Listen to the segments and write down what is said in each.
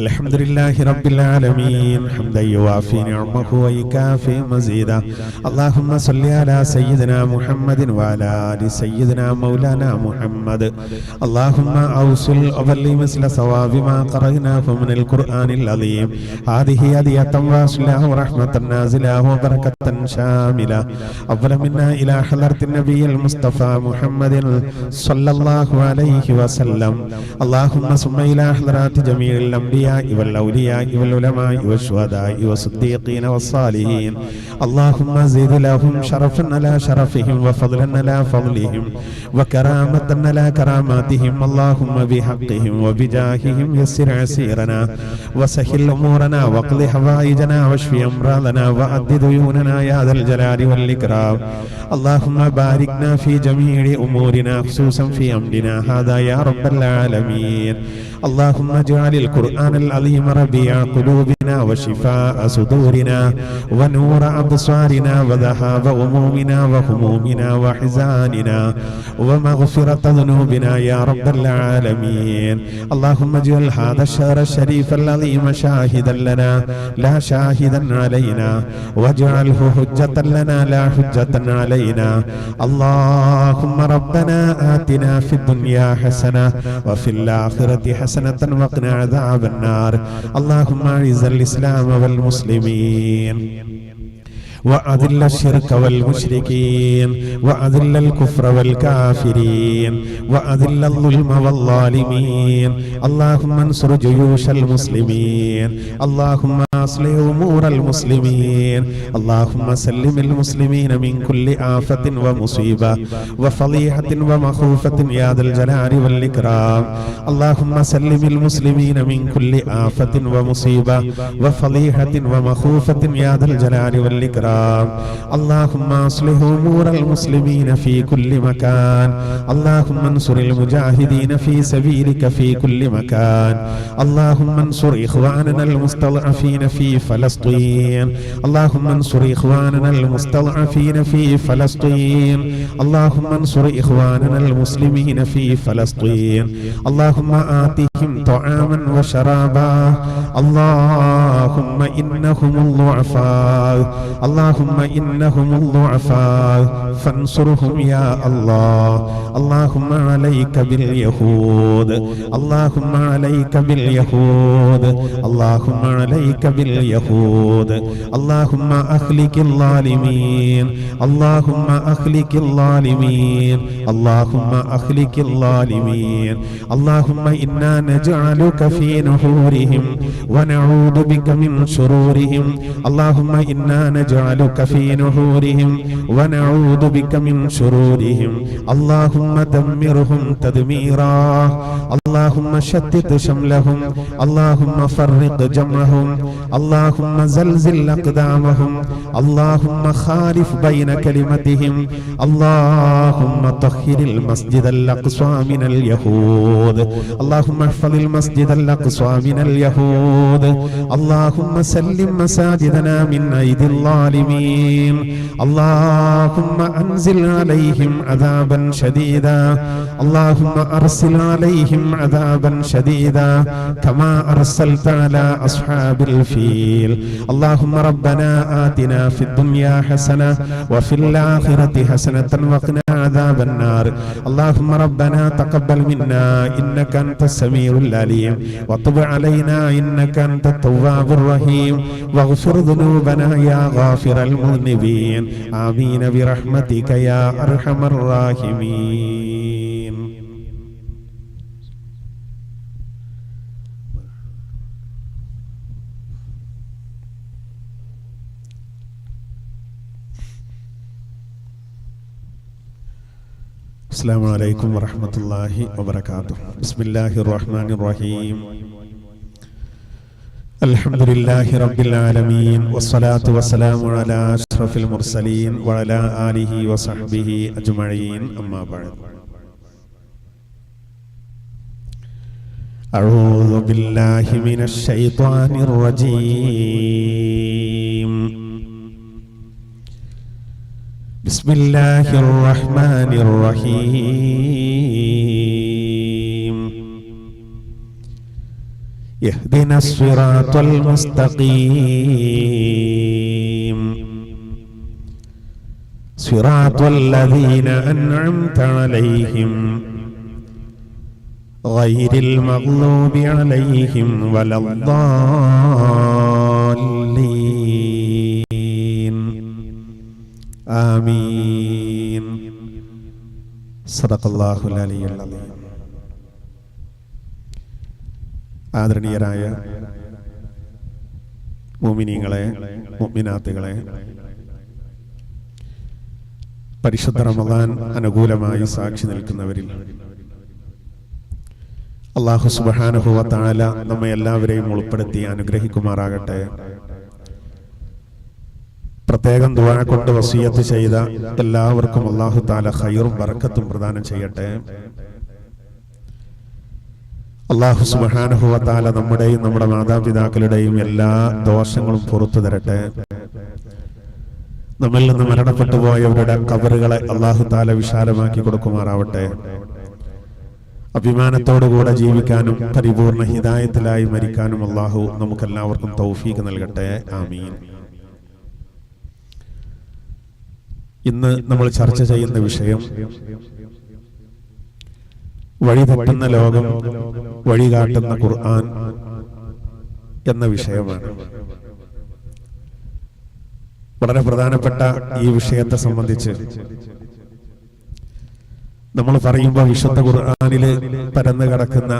الحمد لله رب العالمين حمدا يوافي نعمه ويكافي مزيدا اللهم صل على سيدنا محمد وعلى ال سيدنا مولانا محمد اللهم اوصل وبلغ مثل ثواب ما قرأناه من القرآن العظيم هذه هدية واصلة ورحمة نازلة وبركة شاملة أفضل منا إلى حضرة النبي المصطفى محمد صلى الله عليه وسلم اللهم ثم إلى حضرات جميع الأنبياء الأنبياء والأولياء والعلماء والشهداء والصديقين والصالحين. اللهم زد لهم شرفا على شرفهم وفضلا على فضلهم وكرامة على كراماتهم. اللهم بحقهم وبجاههم يسر عسيرنا وسهل أمورنا واقض حوائجنا واشف أمراضنا وأد ديوننا يا ذا الجلال والإكرام. اللهم باركنا في جميع أمورنا خصوصا في أمرنا. هذا يا رب العالمين. اللهم اجعل القرآن العظيم ربيع قلوبنا وشفاء صدورنا ونور أبصارنا وذهاب أمومنا وهمومنا وحزاننا ومغفرة ذنوبنا يا رب العالمين. اللهم اجعل هذا الشهر الشريف العظيم شاهدا لنا لا شاهدا علينا. واجعله حجة لنا لا حجة علينا. اللهم ربنا آتنا في الدنيا حسنة وفي الآخرة حسنة وقنا عذاب النار النار. اللهم أعز الإسلام والمسلمين. وأذل الشرك والمشركين وأذل الكفر والكافرين وأذل الظلم والظالمين. اللهم انصر جيوش المسلمين اللهم أصلح أمور المسلمين اللهم سلم المسلمين من كل آفة ومصيبة وفضيحة ومخوفة يا ذا الجلال والإكرام. اللهم سلم المسلمين من كل آفة ومصيبة وفضيحة ومخوفة يا ذا الجلال والإكرام. اللهم اصلح امور المسلمين في كل مكان. اللهم انصر المجاهدين في سبيلك في كل مكان. اللهم انصر إخواننا المستضعفين في فلسطين. اللهم انصر إخواننا المستضعفين في فلسطين. اللهم انصر إخواننا المسلمين في فلسطين. اللهم آتهم طعاما وشرابا. اللهم إنهم الضعفاء. اللهم إنهم الضعفاء فانصرهم يا الله. اللهم عليك باليهود. اللهم عليك باليهود. اللهم عليك باليهود. اللهم أخلك الظالمين. اللهم أخلك الظالمين. اللهم أخلك الظالمين. اللهم إنا نجعلك في نحورهم ونعوذ بك من شرورهم. اللهم إنا نجعلك نجعلك في نحورهم ونعوذ بك من شرورهم اللهم دمرهم تدميرا اللهم شتت شملهم اللهم فرق جمعهم اللهم زلزل أقدامهم اللهم خالف بين كلمتهم اللهم طهر المسجد الأقصى من اليهود اللهم احفظ المسجد الأقصى من اليهود اللهم سلم مساجدنا من أيدي الظالمين اللهم أنزل عليهم عذابا شديدا. اللهم أرسل عليهم عذابا شديدا. كما أرسلت على أصحاب الفيل. اللهم ربنا آتنا في الدنيا حسنة وفي الآخرة حسنة وقنا عذاب النار. اللهم ربنا تقبل منا إنك أنت السميع العليم. وتب علينا إنك أنت التواب الرحيم. واغفر ذنوبنا يا غافر المذنبين آمين برحمتك يا أرحم الراحمين. السلام عليكم ورحمة الله وبركاته. بسم الله الرحمن الرحيم. الحمد لله رب العالمين والصلاة والسلام على أشرف المرسلين وعلى آله وصحبه أجمعين أما بعد أعوذ بالله من الشيطان الرجيم بسم الله الرحمن الرحيم يهدنا الصراط المستقيم صراط الذين أنعمت عليهم غير المغلوب عليهم ولا الضالين آمين صدق الله العلي العظيم ആദരണീയരായ മോമിനീങ്ങളെ മോമിനാത്തുകളെ പരിശുദ്ധ റമദാൻ അനുകൂലമായി സാക്ഷി നിൽക്കുന്നവരിൽ അള്ളാഹു സുബാനുഭവ താല നമ്മെ എല്ലാവരെയും ഉൾപ്പെടുത്തി അനുഗ്രഹിക്കുമാറാകട്ടെ. പ്രത്യേകം ദുവാ കൊണ്ട് വസീയത്ത് ചെയ്ത എല്ലാവർക്കും അള്ളാഹു താല ഹൈറും വറക്കത്തും പ്രദാനം ചെയ്യട്ടെ. അള്ളാഹു സുബാനുഭവത്താല നമ്മുടെയും നമ്മുടെ മാതാപിതാക്കളുടെയും എല്ലാ ദോഷങ്ങളും പുറത്തു തരട്ടെ. നമ്മിൽ നിന്ന് മരണപ്പെട്ടു പോയവരുടെ കബറുകളെ അള്ളാഹു താല വിശാലമാക്കി കൊടുക്കുമാറാവട്ടെ. അഭിമാനത്തോടുകൂടെ ജീവിക്കാനും പരിപൂർണ ഹിതായത്തിലായി മരിക്കാനും അള്ളാഹു നമുക്കെല്ലാവർക്കും തൗഫീക്ക് നൽകട്ടെ. ആമീൻ. ഇന്ന് നമ്മൾ ചർച്ച ചെയ്യുന്ന വിഷയം വഴി തെറ്റുന്ന ലോകം വഴി കാട്ടുന്ന ഖുർആൻ എന്ന വിഷയമാണ്. വളരെ പ്രധാനപ്പെട്ട ഈ വിഷയത്തെ സംബന്ധിച്ച് നമ്മൾ പറയുമ്പോൾ വിശുദ്ധ ഖുർആാനിൽ പരന്നു കിടക്കുന്ന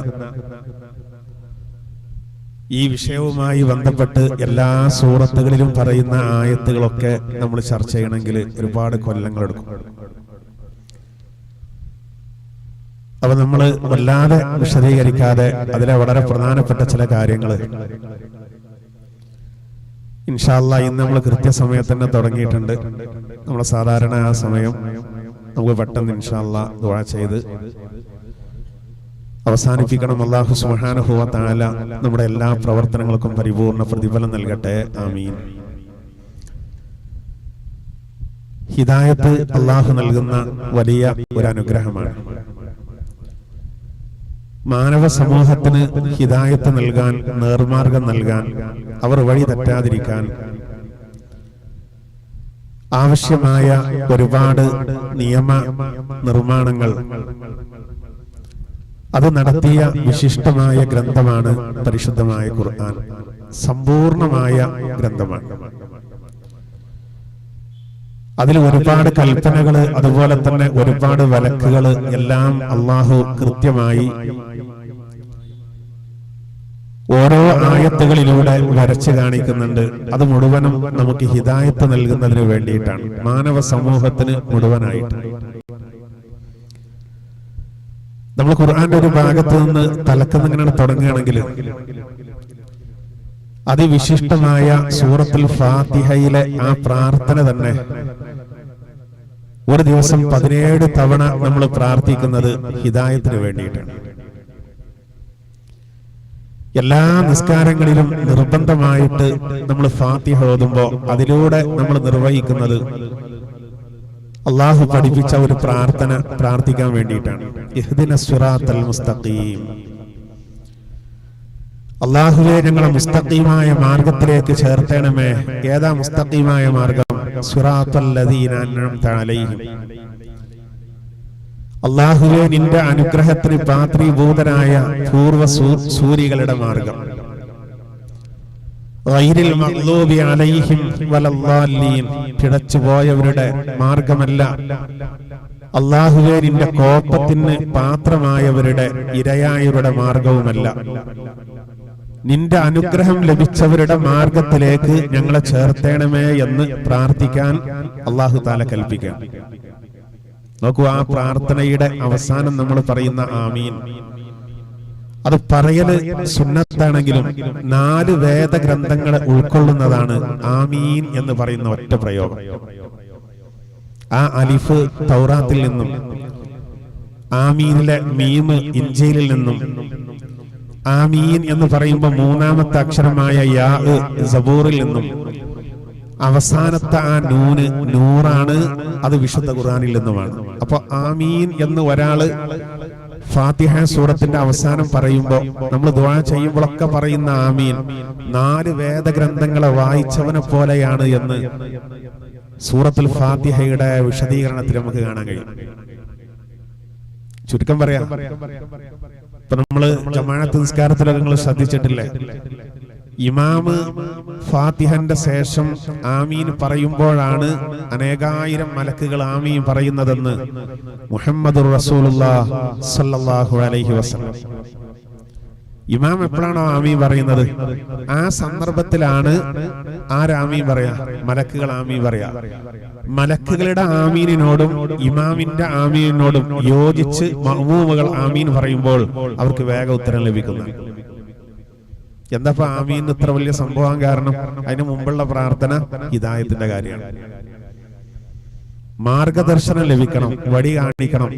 ഈ വിഷയവുമായി ബന്ധപ്പെട്ട് എല്ലാ സൂറത്തുകളിലും പറയുന്ന ആയത്തുകളൊക്കെ നമ്മൾ ചർച്ച ചെയ്യണമെങ്കിൽ ഒരുപാട് കൊല്ലങ്ങൾ എടുക്കും. അപ്പൊ നമ്മൾ വല്ലാതെ വിശദീകരിക്കാതെ അതിലെ വളരെ പ്രധാനപ്പെട്ട ചില കാര്യങ്ങൾ ഇൻഷാല്ല ഇന്ന് നമ്മൾ കൃത്യസമയത്ത് തന്നെ തുടങ്ങിയിട്ടുണ്ട്. നമ്മൾ സാധാരണ ആ സമയം നമുക്ക് പെട്ടെന്ന് ഇൻഷാല്ല ദുഴ ചെയ്ത് അവസാനിപ്പിക്കണം. അള്ളാഹു സുഹാനുഹുവ താല നമ്മുടെ എല്ലാ പ്രവർത്തനങ്ങൾക്കും പരിപൂർണ പ്രതിഫലം നൽകട്ടെ. ആമീൻ. ഹിദായത്ത് അള്ളാഹു നൽകുന്ന വലിയ ഒരു അനുഗ്രഹമാണ്. മാനവ സമൂഹത്തിന് ഹിതായത്ത് നൽകാൻ നേർമാർഗം നൽകാൻ അവർ വഴി തെറ്റാതിരിക്കാൻ ആവശ്യമായ ഒരുപാട് നിയമ നിർമ്മാണങ്ങൾ. അത് നടത്തിയ വിശിഷ്ടമായ ഗ്രന്ഥമാണ് പരിശുദ്ധമായ ഖുർആൻ. സമ്പൂർണമായ ഗ്രന്ഥമാണ്. അതിൽ ഒരുപാട് കൽപ്പനകൾ അതുപോലെ തന്നെ ഒരുപാട് വിലക്കുകൾ എല്ലാം അള്ളാഹു കൃത്യമായി ഓരോ ആയത്തുകളിലൂടെ വരച്ചു കാണിക്കുന്നുണ്ട്. അത് മുഴുവനും നമുക്ക് ഹിതായത്ത് നൽകുന്നതിന് വേണ്ടിയിട്ടാണ്. മാനവ സമൂഹത്തിന് മുഴുവനായിട്ട്. നമ്മൾ ഖുർആന്റെ ഒരു ഭാഗത്ത് നിന്ന് തലക്കുന്നിങ്ങനെ തുടങ്ങുകയാണെങ്കിൽ അതിവിശിഷ്ടമായ സൂറത്തുൽ ഫാത്തിഹയിലെ ആ പ്രാർത്ഥന തന്നെ. ഒരു ദിവസം പതിനേഴ് തവണ നമ്മൾ പ്രാർത്ഥിക്കുന്നത് ഹിതായത്തിന് വേണ്ടിയിട്ടാണ് എല്ലാ നിസ്കാരങ്ങളിലും നിർബന്ധമായിട്ട് നമ്മൾ ഫാത്തിഹ ഓതുമ്പോൾ അതിലൂടെ നമ്മൾ നിർവഹിക്കുന്നത് അള്ളാഹു പഠിപ്പിച്ച ഒരു പ്രാർത്ഥന പ്രാർത്ഥിക്കാൻ വേണ്ടിയിട്ടാണ്. മുസ്തഖീം. അള്ളാഹുവെ ഞങ്ങളെ മുസ്തഖീമായ മാർഗത്തിലേക്ക് ചേർത്തണമേ. ഏതാ മുസ്തഖീമായ മാർഗം? അള്ളാഹുവെ നിന്റെ അനുഗ്രഹത്തിന് പാത്രീഭൂതനായ പൂർവ സൂര്യകളുടെ മാർഗം. പിടച്ചുപോയവരുടെ മാർഗമല്ല. അള്ളാഹുവെ നിന്റെ കോപത്തിന് പാത്രമായവരുടെ ഇരയായവരുടെ മാർഗവുമല്ല. നിന്റെ അനുഗ്രഹം ലഭിച്ചവരുടെ മാർഗത്തിലേക്ക് ഞങ്ങളെ ചേർത്തേണമേ എന്ന് പ്രാർത്ഥിക്കാൻ അള്ളാഹു താല കൽപ്പിക്കാം. നോക്കൂ ആ പ്രാർത്ഥനയുടെ അവസാനം നമ്മൾ പറയുന്ന ആമീൻ. അത് പറയൽ സുന്നത്താണെങ്കിലും നാല് വേദഗ്രന്ഥങ്ങളെ ഉൾക്കൊള്ളുന്നതാണ് ആമീൻ എന്ന് പറയുന്ന ഒറ്റ പ്രയോഗം. ആ അലിഫ് തൗറാത്തിൽ നിന്നും ആമീനിലെ മീമ് ഇഞ്ചയിലിൽ നിന്നും ആമീൻ എന്ന് പറയുമ്പോൾ മൂന്നാമത്തെ അക്ഷരമായ യാ സബൂറിൽ നിന്നും. അവസാനത്തെ ആ നൂന് നൂറാണ് അത് വിശുദ്ധ ഖുർആനിൽ നിന്നുമാണ്. അപ്പൊ ആമീൻ എന്ന് ഒരാൾ ഫാത്തിഹ സൂറത്തിന്റെ അവസാനം പറയുമ്പോൾ നമ്മൾ ദുവാ ചെയ്യുമ്പോഴൊക്കെ പറയുന്ന ആമീൻ. നാല് വേദഗ്രന്ഥങ്ങളെ വായിച്ചവനെ പോലെയാണ് എന്ന് സൂറത്തുൽ ഫാത്തിഹയുടെ വിശദീകരണത്തിൽ നമുക്ക് കാണാൻ കഴിയും. ചുരുക്കം പറയാം. ഇപ്പൊ നമ്മൾ ജമാഅത്ത് നിസ്കാരത്തിലൊക്കെ നിങ്ങൾ ശ്രദ്ധിച്ചിട്ടില്ലേ? ഇമാമ് ഫാത്തിഹന്റെ ശേഷം ആമീൻ പറയുമ്പോഴാണ് അനേകായിരം മലക്കുകൾ ആമീൻ പറയുന്നതെന്ന് മുഹമ്മദ് റസൂൽ അലൈഹി വസല്ലം. ഇമാം എപ്പോഴാണോ ആമീൻ പറയുന്നത്? ആ സന്ദർഭത്തിലാണ് ആരാമീൻ പറയാ? മലക്കുകൾ ആമീൻ പറയാ. മലക്കുകളുടെ ആമീനിനോടും ഇമാമിന്റെ ആമീനിനോടും യോജിച്ച് മഹ്മൂമുകൾ ആമീൻ പറയുമ്പോൾ അവർക്ക് വേഗ ഉത്തരം ലഭിക്കുന്നു. എന്താ ആമീൻ ഇത്ര വലിയ സംഭവം കാരണം? അതിന് മുമ്പുള്ള പ്രാർത്ഥന ഹിതായത്തിന്റെ കാര്യമാണ്. മാർഗദർശനം ലഭിക്കണം വഴി കാണിക്കണം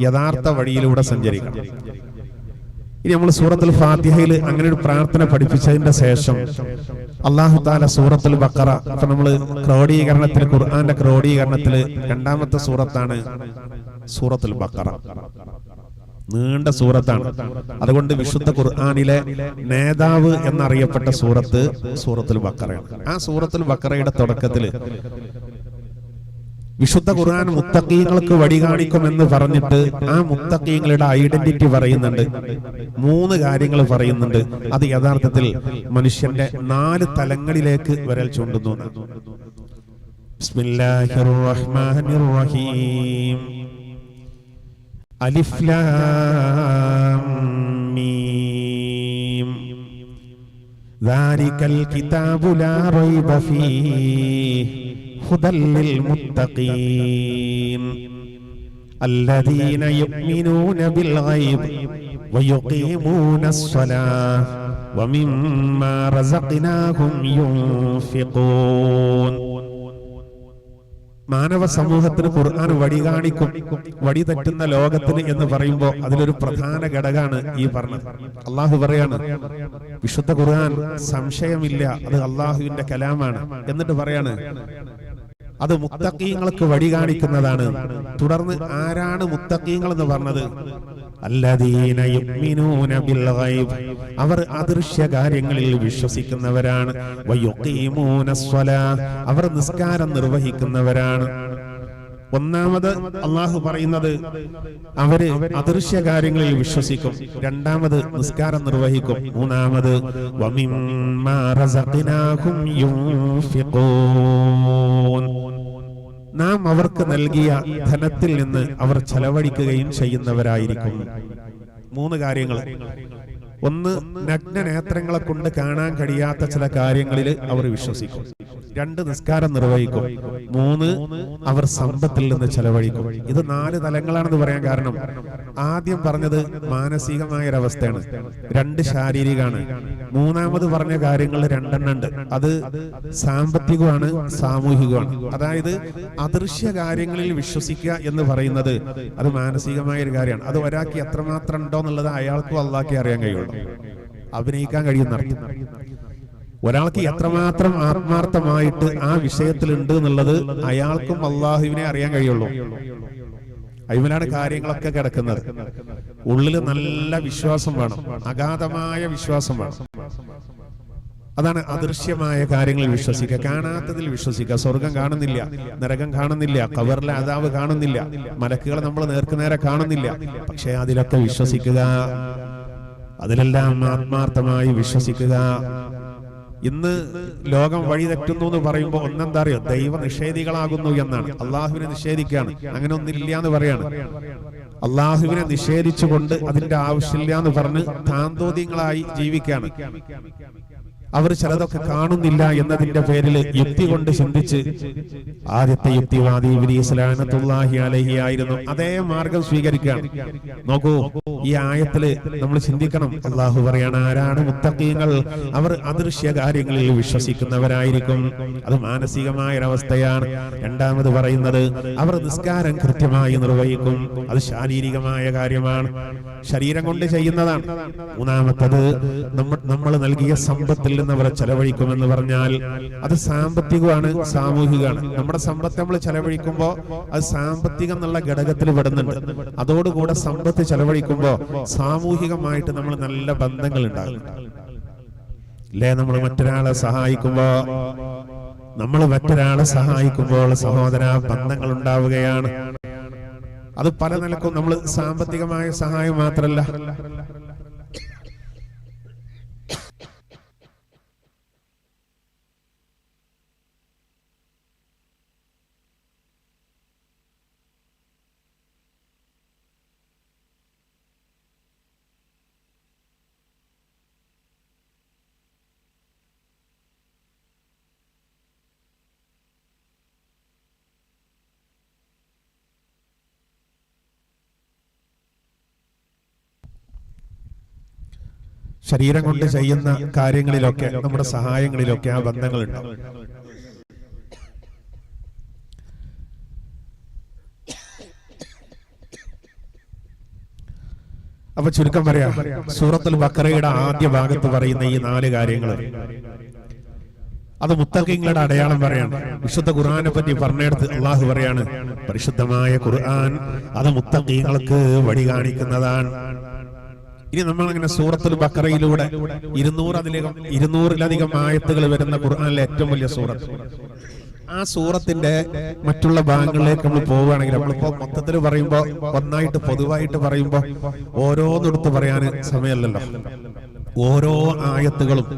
യഥാർത്ഥ വഴിയിലൂടെ സഞ്ചരിക്കണം. ഇനി നമ്മൾ സൂറത്തുൽ ഫാത്തിഹയിൽ അങ്ങനെ ഒരു പ്രാർത്ഥന പഠിപ്പിച്ചതിന്റെ ശേഷം അള്ളാഹു താല സൂറത്തുൽ ബക്കറ ഇപ്പൊ നമ്മൾ ക്രോഡീകരണത്തിൽ ഖുർആന്റെ ക്രോഡീകരണത്തിൽ രണ്ടാമത്തെ സൂറത്താണ് സൂറത്തുൽ ബക്കറ നീണ്ട സൂറത്താണ്. അതുകൊണ്ട് വിശുദ്ധ ഖുർആാനിലെ നേതാവ് എന്നറിയപ്പെട്ട സൂറത്ത് സൂറത്തുൽ ബക്കറയാണ് ആ സൂറത്തുൽ ബക്കറയുടെ തുടക്കത്തിൽ വിശുദ്ധ ഖുർആൻ മുത്തക്കീങ്ങൾക്ക് വഴി കാണിക്കുമെന്ന് പറഞ്ഞിട്ട് ആ മുത്തക്കീങ്ങളുടെ ഐഡന്റിറ്റി പറയുന്നുണ്ട് മൂന്ന് കാര്യങ്ങൾ പറയുന്നുണ്ട് അത് യഥാർത്ഥത്തിൽ മനുഷ്യന്റെ നാല് തലങ്ങളിലേക്ക് വരൽ ചൂണ്ടുന്നു എന്നാണ്. ബിസ്മില്ലാഹിർ റഹ്മാനിർ റഹീം അലിഫ് ലാം മീം ذلك الكتاب لا ريب فيه മുത്തഖീൻ. الذين يؤمنون بالغيب ويقيمون الصلاة ومما رزقناهم ينفقون മാനവ സമൂഹത്തിന് ഖുർആൻ വഴി കാണിക്കും വഴി തെറ്റുന്ന ലോകത്തിന് എന്ന് പറയുമ്പോൾ അതിലൊരു പ്രധാന ഘടകമാണ് ഈ പറഞ്ഞത് അള്ളാഹു പറയാണ് വിശുദ്ധ ഖുർആൻ സംശയമില്ല അത് അള്ളാഹുവിന്റെ കലാമാണ്. എന്നിട്ട് പറയാണ് അത് മുത്തക്കീങ്ങൾക്ക് വഴി കാണിക്കുന്നതാണ്. തുടർന്ന് ആരാണ് മുത്തക്കീങ്ങൾ എന്ന് പറഞ്ഞത് അവർ അദൃശ്യ കാര്യങ്ങളിൽ വിശ്വസിക്കുന്നവരാണ് അവർ നിസ്കാരം നിർവഹിക്കുന്നവരാണ്. ഒന്നാമത് അള്ളാഹു പറയുന്നത് അവർ അദൃശ്യ കാര്യങ്ങളിൽ വിശ്വസിക്കും. രണ്ടാമത് നിസ്കാരം നിർവഹിക്കും. മൂന്നാമത് നാം അവർക്ക് നൽകിയ ധനത്തിൽ നിന്ന് അവർ ചെലവഴിക്കുകയും ചെയ്യുന്നവരായിരിക്കും. മൂന്ന് കാര്യങ്ങൾ. ഒന്ന് നഗ്ന നേത്രങ്ങളെ കൊണ്ട് കാണാൻ കഴിയാത്ത ചില കാര്യങ്ങളിൽ അവർ വിശ്വസിക്കും. രണ്ട് നിസ്കാരം നിർവഹിക്കും. മൂന്ന് അവർ സമ്പത്തിൽ നിന്ന് ചെലവഴിക്കും. ഇത് നാല് തലങ്ങളാണെന്ന് പറയാൻ കാരണം ആദ്യം പറഞ്ഞത് മാനസികമായ ഒരവസ്ഥയാണ് രണ്ട് ശാരീരികമാണ്. മൂന്നാമത് പറഞ്ഞ കാര്യങ്ങൾ രണ്ടെണ്ണം ഉണ്ട് അത് സാമ്പത്തികമാണ് സാമൂഹികമാണ് അതായത് അദൃശ്യ കാര്യങ്ങളിൽ വിശ്വസിക്കുക എന്ന് പറയുന്നത് അത് മാനസികമായ ഒരു കാര്യമാണ്. അത് ഒരാൾക്ക് എത്രമാത്രം ഉണ്ടോ എന്നുള്ളത് അയാൾക്കും അള്ളാക്കി അറിയാൻ കഴിയുള്ളൂ. അഭിനയിക്കാൻ കഴിയുന്ന ഒരാൾക്ക് എത്രമാത്രം ആത്മാർത്ഥമായിട്ട് ആ വിഷയത്തിലുണ്ട് എന്നുള്ളത് അയാൾക്കും അള്ളാഹുവിനെ അറിയാൻ കഴിയുള്ളൂ. അയ്മലാണ് കാര്യങ്ങളൊക്കെ കിടക്കുന്നത്. ഉള്ളിൽ നല്ല വിശ്വാസം വേണം. അഗാധമായ വിശ്വാസം വേണം. അതാണ് അദൃശ്യമായ കാര്യങ്ങളിൽ വിശ്വസിക്കുക. കാണാത്തതിൽ വിശ്വസിക്കുക. സ്വർഗം കാണുന്നില്ല. നരകം കാണുന്നില്ല. കവറിലെ അതാവ് കാണുന്നില്ല. മലക്കുകളെ നമ്മൾ നേർക്കുനേരെ കാണുന്നില്ല. പക്ഷെ അതിലൊക്കെ വിശ്വസിക്കുക. അതിലെല്ലാം ആത്മാർത്ഥമായി വിശ്വസിക്കുക. ഇന്ന് ലോകം വഴി തെറ്റുന്നു എന്ന് പറയുമ്പോൾ ഒന്നെന്താ അറിയോ? ദൈവ നിഷേധികളാകുന്നു എന്നാണ്. അള്ളാഹുവിനെ നിഷേധിക്കുകയാണ്. അങ്ങനെ ഒന്നില്ല എന്ന് പറയാണ്. അള്ളാഹുവിനെ നിഷേധിച്ചുകൊണ്ട് അതിന്റെ ആവശ്യമില്ല എന്ന് പറഞ്ഞ് താന്തോദ്യങ്ങളായി ജീവിക്കുകയാണ്. അവർ ചിലതൊക്കെ കാണുന്നില്ല എന്നതിന്റെ പേരിൽ യുക്തി കൊണ്ട് ചിന്തിച്ച് ആദ്യത്തെ യുക്തിവാദി ഇബ്ലീസ്ലാനത്തുല്ലാഹി അലഹി ആയിരുന്നു. അതേ മാർഗം സ്വീകരിക്കുകയാണ്. നോക്കൂ ഈ ആയത്തിൽ നമ്മൾ ചിന്തിക്കണം. അള്ളാഹു പറയാണ് ആരാണ് മുത്തക്കീങ്ങൾ അവർ അദൃശ്യ കാര്യങ്ങളിൽ വിശ്വസിക്കുന്നവരായിരിക്കും. അത് മാനസികമായ ഒരവസ്ഥയാണ് രണ്ടാമത് പറയുന്നത് അവർ നിസ്കാരം കൃത്യമായി നിർവഹിക്കും. അത് ശാരീരികമായ കാര്യമാണ്. ശരീരം കൊണ്ട് ചെയ്യുന്നതാണ്. മൂന്നാമത്തത് നമ്മൾ നമ്മൾ നൽകിയ സമ്പത്തിൽ അവർ ചെലവഴിക്കുമെന്ന് പറഞ്ഞാൽ അത് സാമ്പത്തികമാണ് സാമൂഹികമാണ്. നമ്മുടെ സമ്പത്ത് നമ്മൾ ചെലവഴിക്കുമ്പോൾ അത് സാമ്പത്തികം എന്നുള്ള ഘടകത്തിൽ പെടുന്നുണ്ട്. അതോടുകൂടെ സമ്പത്ത് ചെലവഴിക്കുമ്പോൾ സാമൂഹികമായിട്ട് നമ്മൾ നല്ല ബന്ധങ്ങൾ ഉണ്ടാകും. അല്ലേ നമ്മൾ മറ്റൊരാളെ സഹായിക്കുമ്പോ നമ്മൾ മറ്റൊരാളെ സഹായിക്കുമ്പോൾ സഹോദര ബന്ധങ്ങൾ ഉണ്ടാവുകയാണ്. അത് പല നിലക്കും നമ്മൾ സാമ്പത്തികമായ സഹായം മാത്രല്ല ശരീരം കൊണ്ട് ചെയ്യുന്ന കാര്യങ്ങളിലൊക്കെ നമ്മുടെ സഹായങ്ങളിലൊക്കെ ആ ബന്ധങ്ങൾ അപ്പൊ ചുരുക്കം പറയാം സൂറത്തുൽ ബക്കറയുടെ ആദ്യ ഭാഗത്ത് പറയുന്ന ഈ നാല് കാര്യങ്ങൾ അത് മുത്തക്കിങ്ങളുടെ അടയാളം പറയാണ്. വിശുദ്ധ ഖുർആനെ പറ്റി പറഞ്ഞെടുത്ത് അള്ളാഹു പറയാണ് പരിശുദ്ധമായ ഖുർആൻ അത് മുത്തക്കീങ്ങൾക്ക് വഴി കാണിക്കുന്നതാണ്. ഇനി നമ്മൾ അങ്ങനെ സൂറത്തുൽ ബക്കറയിലൂടെ ഇരുന്നൂറതിലധികം ഇരുന്നൂറിലധികം ആയത്തുകൾ വരുന്ന ഖുർആാനിലെ ഏറ്റവും വലിയ സൂറത്ത്. ആ സൂറത്തിന്റെ മറ്റുള്ള ഭാഗങ്ങളിലേക്ക് നമ്മൾ പോവുകയാണെങ്കിൽ നമ്മളിപ്പോ മൊത്തത്തിൽ പറയുമ്പോൾ ഒന്നായിട്ട് പൊതുവായിട്ട് പറയുമ്പോൾ ഓരോന്നെടുത്ത് പറയാൻ സമയമല്ലല്ലോ. ഓരോ ആയത്തുകളും